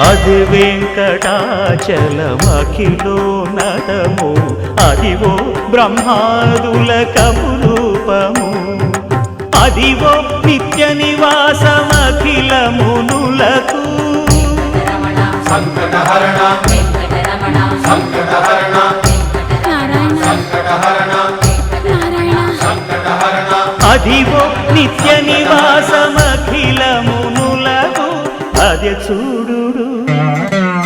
అది వెంకటాచలమఖిలో నటము. అదివో బ్రహ్మాదుల కపురూపము. అదివో నిత్య నివాసమఖిలమునులకు సంకటహరణ సంకటహరణ అదివో నిత్య నివాసమఖిలమునులకు అదే చూడు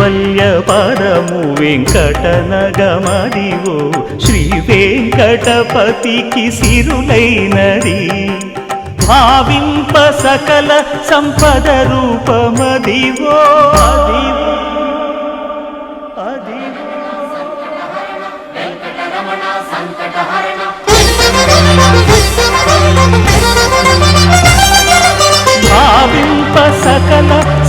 కైవల్య పరము వెంకటనగమదివో శ్రీ వెంకటపతికి సిరులైనది. భావింప సకల సంపద రూపమదివో అదివో అదివో సంకటహరణ.